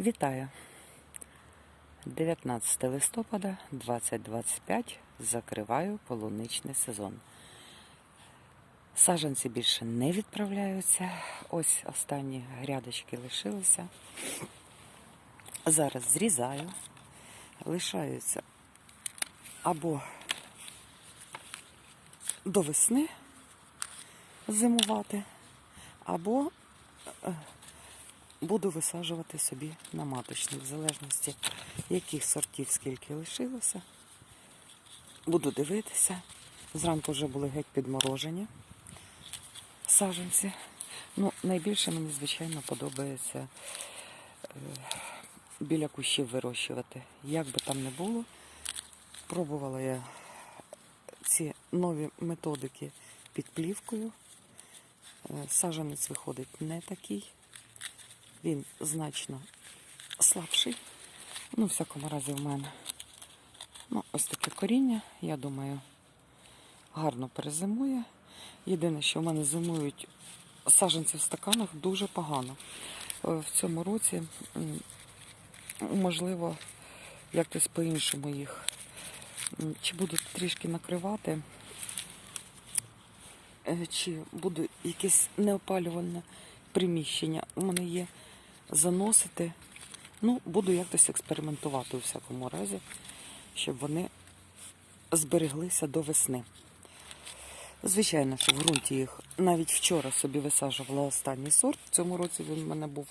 Вітаю! 19 листопада 2025 закриваю полуничний сезон. Саджанці більше не відправляються. Ось останні грядочки лишилися. Зараз зрізаю, лишаються або до весни зимувати, або е, буду висаджувати собі на маточник, в залежності, яких сортів скільки лишилося. Буду дивитися. Зранку вже були геть підморожені саджанці. Ну, найбільше мені, звичайно, подобається е, біля кущів вирощувати. Як би там не було, пробувала я ці нові методики під плівкою. Е, Саджанець виходить не такий він значно слабший. Ну, в всякому разі, в мене. Ну, ось таке коріння, я думаю, гарно перезимує. Єдине, що в мене зимують саджанці в стаканах дуже погано. Е, В цьому році, можливо, якось по-іншому їх. Чи буду трішки накривати, е, чи буде якесь неопалювальне приміщення. У мене є заносити. Ну, буду якось експериментувати у всякому разі, щоб вони збереглися до весни. Звичайно, що в ґрунті їх навіть вчора собі висаджувала останній сорт. В цьому році він в мене був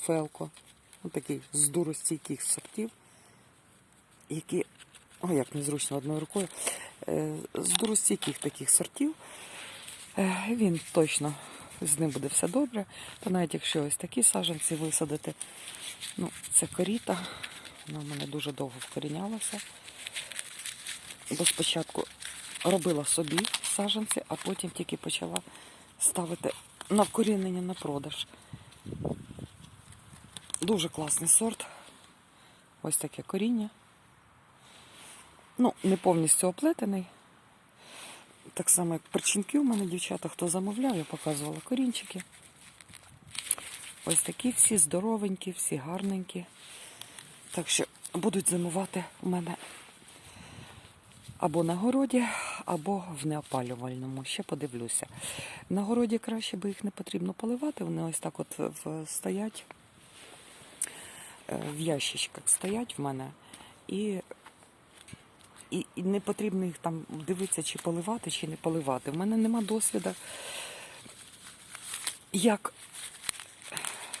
фелко. Ну, такий з дуростійких сортів, які, о, як незручно одною рукою, Е, з дуростійких таких сортів. Е, Він точно з ним буде все добре. То навіть якщо ось такі саджанці висадити, ну, це коріта, вона в мене дуже довго вкорінялася. Бо спочатку робила собі саджанці, а потім тільки почала ставити на вкорінення на продаж. Дуже класний сорт. Ось таке коріння. Ну, не повністю оплетений. Так само, як перчинки у мене дівчата, хто замовляв, я показувала корінчики. Ось такі всі здоровенькі, всі гарненькі. Так що будуть зимувати у мене або на городі, або в неопалювальному. Ще подивлюся. На городі краще, бо їх не потрібно поливати. Вони ось так от стоять, е, в ящичках стоять в мене. І і, не потрібно їх там дивитися, чи поливати, чи не поливати. У мене нема досвіду, як,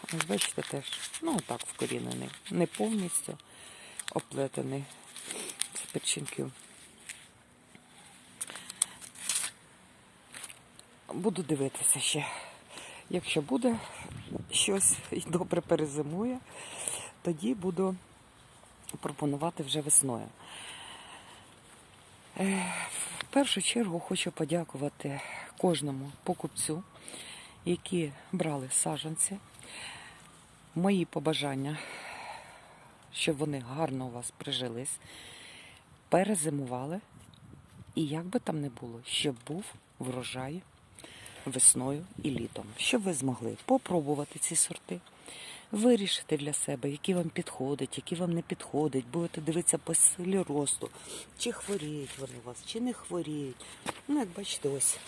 ось бачите, теж, ну так вкорінений, не повністю оплетений з перчинків. Буду дивитися ще. Якщо буде щось і добре перезимує, тоді буду пропонувати вже весною. Е, В першу чергу хочу подякувати кожному покупцю, які брали саджанці. Мої побажання, щоб вони гарно у вас прижились, перезимували. І як би там не було, щоб був врожай весною і літом, щоб ви змогли попробувати ці сорти, вирішити для себе, які вам підходять, які вам не підходять, будете дивитися по силі росту, чи хворіють вони у вас, чи не хворіють. Ну, як бачите, ось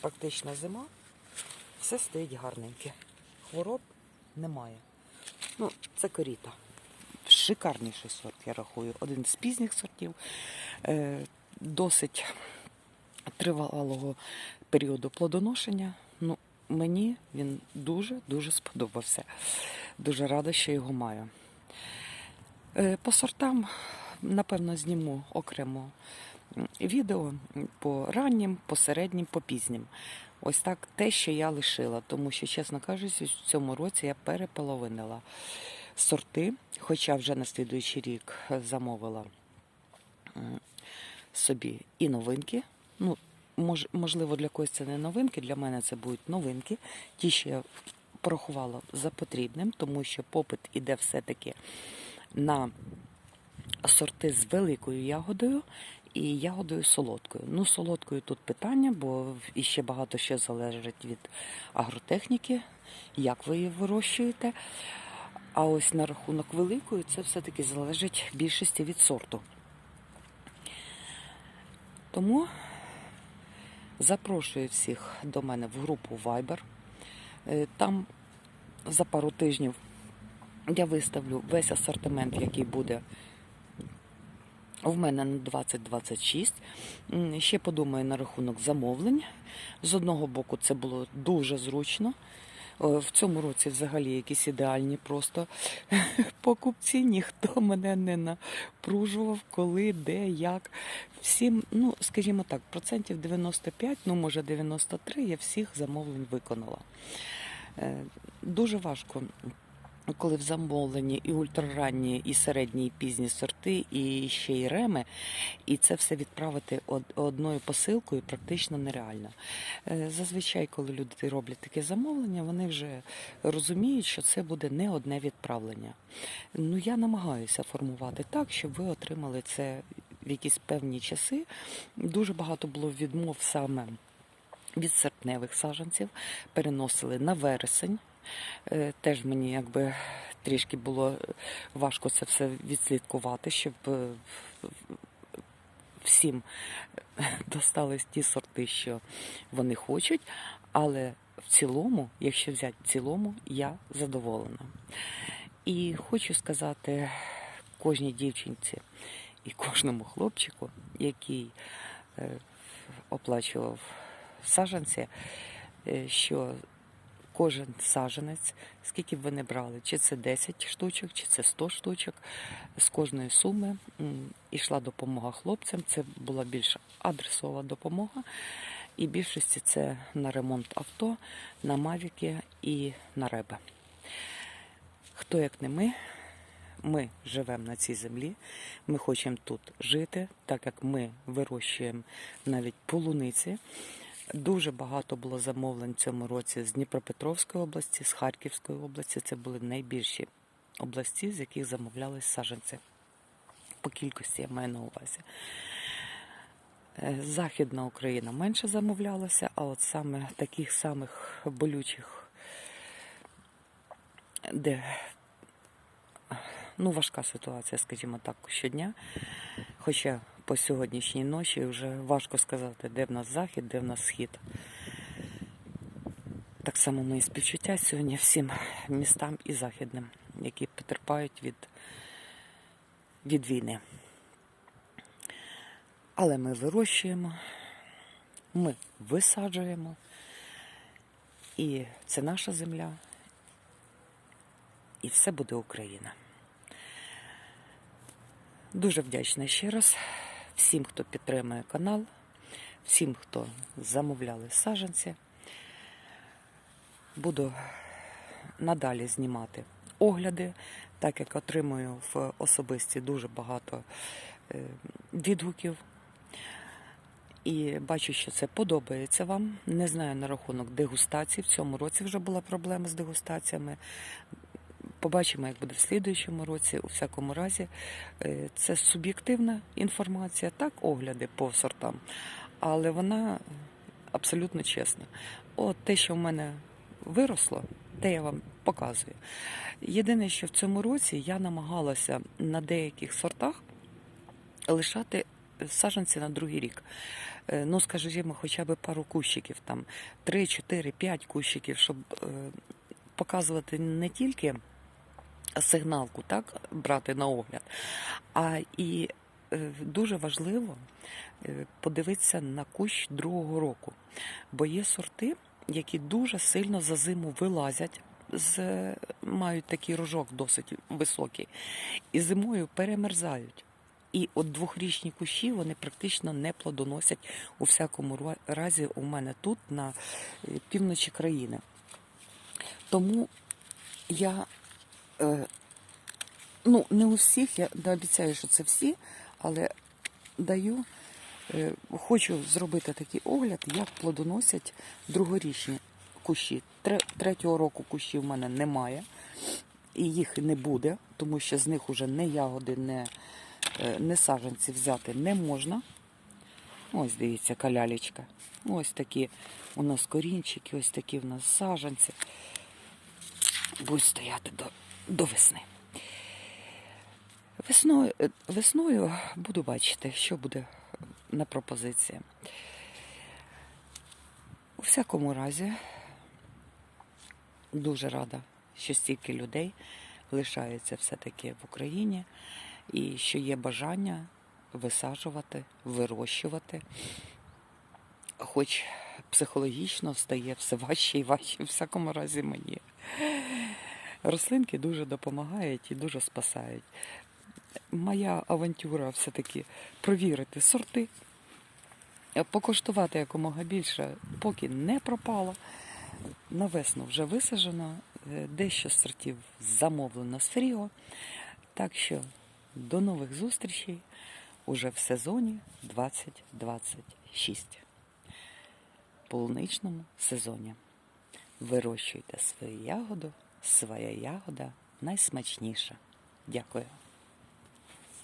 практично зима, все стоїть гарненьке. Хвороб немає. Ну, це коріта. Шикарніший сорт, я рахую. Один з пізніх сортів. Е, досить тривалого періоду плодоношення. Мені він дуже-дуже сподобався. Дуже рада, що його маю. Е, По сортам, напевно, зніму окремо відео по раннім, по середнім, по пізнім. Ось так те, що я лишила, тому що, чесно кажучи, в цьому році я переполовинила сорти, хоча вже на слідуючий рік замовила собі і новинки. Ну, можливо, для когось це не новинки, для мене це будуть новинки. Ті, що я порахувала за потрібним, тому що попит іде все-таки на сорти з великою ягодою і ягодою солодкою. Ну, солодкою тут питання, бо іще багато що залежить від агротехніки, як ви її вирощуєте. А ось на рахунок великої це все-таки залежить більшості від сорту. Тому запрошую всіх до мене в групу Viber. Е, Там за пару тижнів я виставлю весь асортимент, який буде в мене на 2026. Ще подумаю на рахунок замовлень. З одного боку, це було дуже зручно. Е, В цьому році взагалі якісь ідеальні просто покупці. Ніхто мене не напружував, коли, де, як. Всім, ну, скажімо так, процентів 95, ну може 93 я всіх замовлень виконала. Е, Дуже важко коли в замовленні і ультраранні, і середні, і пізні сорти, і ще й реми, і це все відправити одною посилкою практично нереально. Е, Зазвичай, коли люди роблять таке замовлення, вони вже розуміють, що це буде не одне відправлення. Ну я намагаюся формувати так, щоб ви отримали це в якісь певні часи. Дуже багато було відмов саме від серпневих саджанців, переносили на вересень. Е, Теж мені якби трішки було важко це все відслідкувати, щоб е, всім достались ті сорти, що вони хочуть. Але в цілому, якщо взяти в цілому, я задоволена. І хочу сказати кожній дівчинці і кожному хлопчику, який е, оплачував саджанці, що кожен саджанець, скільки б ви не брали, чи це 10 штучок, чи це 100 штучок, з кожної суми ішла допомога хлопцям. Це була більш адресова допомога. І більшості це на ремонт авто, на мавіки і на реби. Хто як не ми, ми живемо на цій землі, ми хочемо тут жити, так як ми вирощуємо навіть полуниці. Дуже багато було замовлень цьому році з Дніпропетровської області, з Харківської області. Це були найбільші області, з яких замовлялись саджанці. По кількості я маю на увазі. Е, Західна Україна менше замовлялася, а от саме таких самих болючих, де ну, важка ситуація, скажімо так, щодня. Хоча по сьогоднішній ночі вже важко сказати, де в нас захід, де в нас схід. Так само мої співчуття сьогодні всім містам і західним, які потерпають від, від війни. Але ми вирощуємо, ми висаджуємо, і це наша земля, і все буде Україна. Дуже вдячна ще раз всім, хто підтримує канал, всім, хто замовляли саджанці. Буду надалі знімати огляди, так як отримую в особисті дуже багато е, відгуків. І бачу, що це подобається вам. Не знаю на рахунок дегустації. В цьому році вже була проблема з дегустаціями. Побачимо, як буде в слідуючому році. У всякому разі, е, це суб'єктивна інформація, так, огляди по сортам, але вона абсолютно чесна. От те, що в мене виросло, те я вам показую. Єдине, що в цьому році я намагалася на деяких сортах лишати саджанці на другий рік. Е, Ну, скажімо, хоча б пару кущиків, там 3, 4, 5 кущиків, щоб е, показувати не тільки сигналку, так, брати на огляд, а і е, дуже важливо е, подивитися на кущ другого року. Бо є сорти, які дуже сильно за зиму вилазять. З, мають такий рожок досить високий, і зимою перемерзають. І от двохрічні кущі вони практично не плодоносять у всякому разі у мене тут, на е, півночі країни. Тому я ну, не у всіх, я не обіцяю, що це всі, але даю, е, хочу зробити такий огляд, як плодоносять другорічні кущі. Третього року кущів в мене немає, і їх не буде, тому що з них уже не ягоди, не, е, не взяти не можна. Ось дивіться, калялечка. Ось такі у нас корінчики, ось такі у нас саджанці. Будуть стояти до, до весни. Весною, е, весною буду бачити, що буде на пропозиції. У всякому разі, дуже рада, що стільки людей лишається все-таки в Україні і що є бажання висаджувати, вирощувати. Хоч психологічно стає все важче і важче, в всякому разі мені. Рослинки дуже допомагають і дуже спасають. Моя авантюра все-таки провірити сорти, покуштувати якомога більше, поки не пропало. На весну вже висаджено, е, дещо сортів замовлено з Фріго. Так що до нових зустрічей уже в сезоні 2026. Полуничному сезоні. Вирощуйте свою ягоду, своя ягода найсмачніша. Дякую.